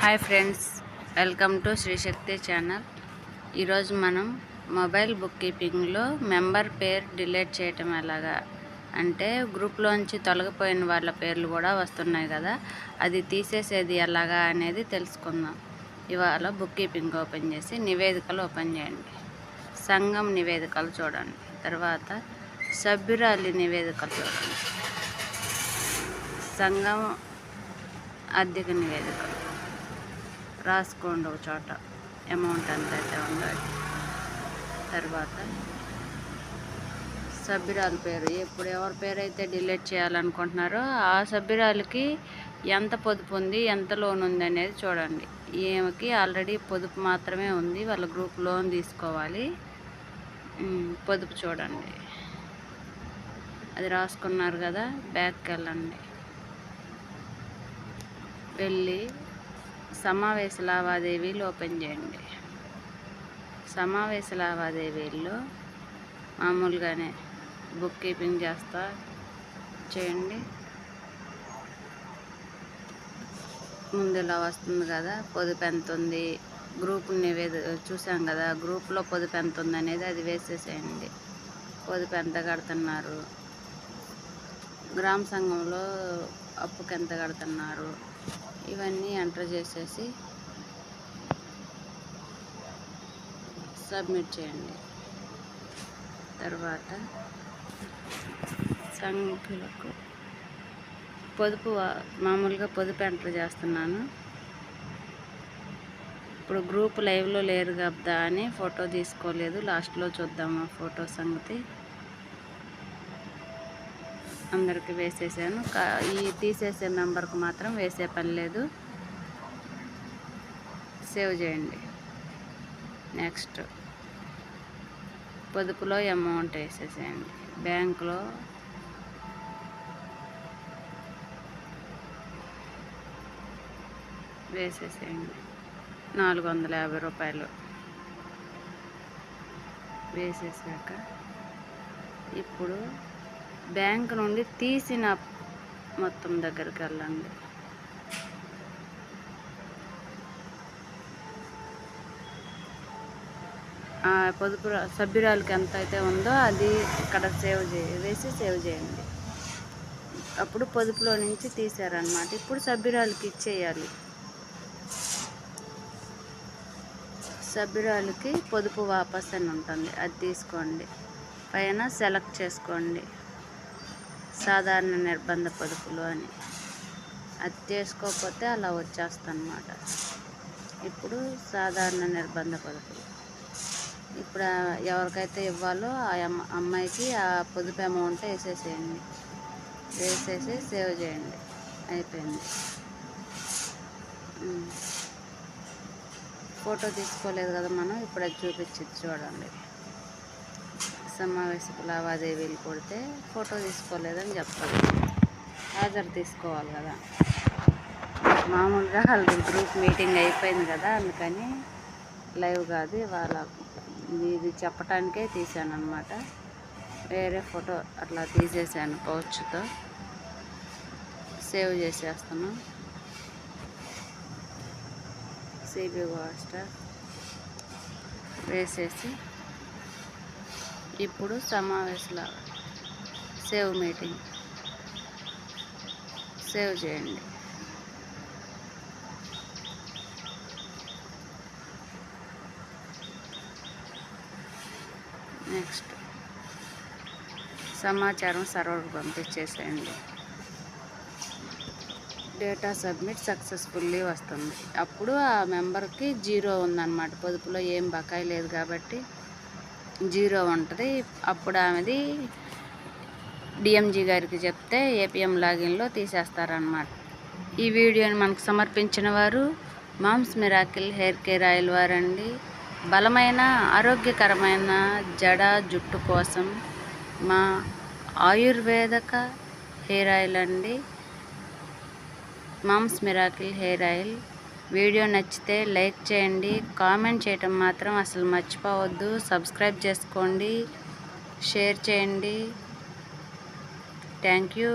Hi friends welcome to Srishakti channel. ఈరోజు మనం mobile book కీపింగ్లో మెంబర్ పేరు డిలీట్ చేయటం ఎలాగా? అంటే గ్రూప్లోంచి తొలగిపోయిన వాళ్ళ పేర్లు కూడా వస్తున్నాయి కదా అది తీసేసేది ఎలాగా అనేది తెలుసుకుందాం. ఇవాళ బుక్ కీపింగ్ ఓపెన్ చేసి నివేదికలు ఓపెన్ చేయండి. సంఘం నివేదికలు చూడండి. తర్వాత సభ్యురాలి నివేదికలు చూడండి. సంఘం ఆర్థిక నివేదికలు. రాసుకోండి ఒక చోట. అమౌంట్ ఎంత అయితే ఉందో అది. తర్వాత సభ్యురాల పేరు. ఇప్పుడు ఎవరి పేరు అయితే డిలీట్ చేయాలనుకుంటున్నారో ఆ సభ్యురాలకి ఎంత పొదుపు ఉంది ఎంత లోన్ ఉంది అనేది చూడండి. ఈమెకి ఆల్రెడీ పొదుపు మాత్రమే ఉంది. వాళ్ళ గ్రూప్ లోన్ తీసుకోవాలి. పొదుపు చూడండి. అది రాసుకున్నారు కదా బ్యాక్కి వెళ్ళండి వెళ్ళి సమావేశ లావాదేవీలు ఓపెన్ చేయండి. సమావేశ లావాదేవీల్లో మామూలుగానే బుక్ కీపింగ్ చేస్తా చేయండి. ముందు ఇలా వస్తుంది కదా పొదుపు ఎంత ఉంది గ్రూప్ నివేద చూసాం కదా గ్రూప్లో పొదుపు ఎంత ఉంది అనేది అది వేసేసేయండి. పొదుపు ఎంత కడుతున్నారు? గ్రామ సంఘంలో అప్పుకి ఎంత కడుతున్నారు? ఇవన్నీ ఎంటర్ చేసేసి సబ్మిట్ చేయండి. తర్వాత సంఖ్యలకు పొదుపు మామూలుగా పొదుపు ఎంటర్ చేస్తున్నాను. ఇప్పుడు గ్రూప్ లైవ్లో లేరు కదా అని ఫోటో తీసుకోలేదు. లాస్ట్లో చూద్దాం ఆ ఫోటో సంగతి. అందరికి వేసేసాను. ఈ తీసేసే మెంబర్కి మాత్రం వేసే పని లేదు. సేవ్ చేయండి. నెక్స్ట్. పొదుపులో అమౌంట్ వేసేసేయండి. బ్యాంకులో వేసేసేయండి. నాలుగు వందల యాభై రూపాయలు వేసేసాక ఇప్పుడు బ్యాంక్ నుండి తీసిన మొత్తం దగ్గరికి వెళ్ళండి. పొదుపు సభ్యురాలకి ఎంత అయితే ఉందో అది ఇక్కడ సేవ్ చే వేసి సేవ్ చేయండి. అప్పుడు పొదుపులో నుంచి తీసారనమాట ఇప్పుడు సభ్యురాలకి ఇచ్చేయాలి. సభ్యురాలకి పొదుపు వాపస్ అని ఉంటుంది. అది తీసుకోండి. పైన సెలెక్ట్ చేసుకోండి. సాధారణ నిర్బంధ పొదుపులు అని. అది చేసుకోకపోతే అలా వచ్చేస్తానమాట ఇప్పుడు సాధారణ నిర్బంధ పొదుపులు. ఇప్పుడు ఎవరికైతే ఇవ్వాలో ఆ అమ్మ అమ్మాయికి ఆ పొదుపు అమౌంట్ వేసేసేయండి. వేసేసి సేవ్ చేయండి. అయిపోయింది. ఫోటో తీసుకోలేదు కదా మనం ఇప్పుడు అది చూపించింది చూడండి. సమావేశపు లావాదేవీలు కొడితే ఫోటో తీసుకోలేదని చెప్పాలి. హాజరు తీసుకోవాలి కదా. మామూలుగా వాళ్ళ గ్రూప్ మీటింగ్ అయిపోయింది కదా అందుకని లైవ్ కాదు వాళ్ళ ఇది చెప్పటానికే తీశాను అనమాట వేరే ఫోటో అట్లా తీసేసాను పౌచ్తో. సేవ్ చేసేస్తాను సిబి వాస్టర్ వేసేసి ఇప్పుడు సమావేశాల సేవ్ మీటింగ్ సేవ్ చేయండి. నెక్స్ట్ సమాచారం సర్వర్కి పంపించేసేయండి. డేటా సబ్మిట్ సక్సెస్ఫుల్లీ వస్తుంది. అప్పుడు ఆ మెంబర్కి జీరో ఉందన్నమాట. పొదుపులో ఏం బకాయి లేదు కాబట్టి జీరో ఉంటుంది. అప్పుడు ఆమెది డిఎంజీ గారికి చెప్తే ఏపీఎం లాగిన్లో తీసేస్తారనమాట ఈ వీడియోని మనకు సమర్పించిన వారు moms miracle hair care oil వారండి. బలమైన ఆరోగ్యకరమైన జడ జుట్టు కోసం మా ఆయుర్వేదక హెయిర్ ఆయిల్ అండి. Moms miracle hair oil video నచ్చితే లైక్ చేయండి కామెంట్ చేయటం మాత్రం అసలు మర్చిపోవద్దు. సబ్స్క్రైబ్ చేసుకోండి షేర్ చేయండి. Thank you.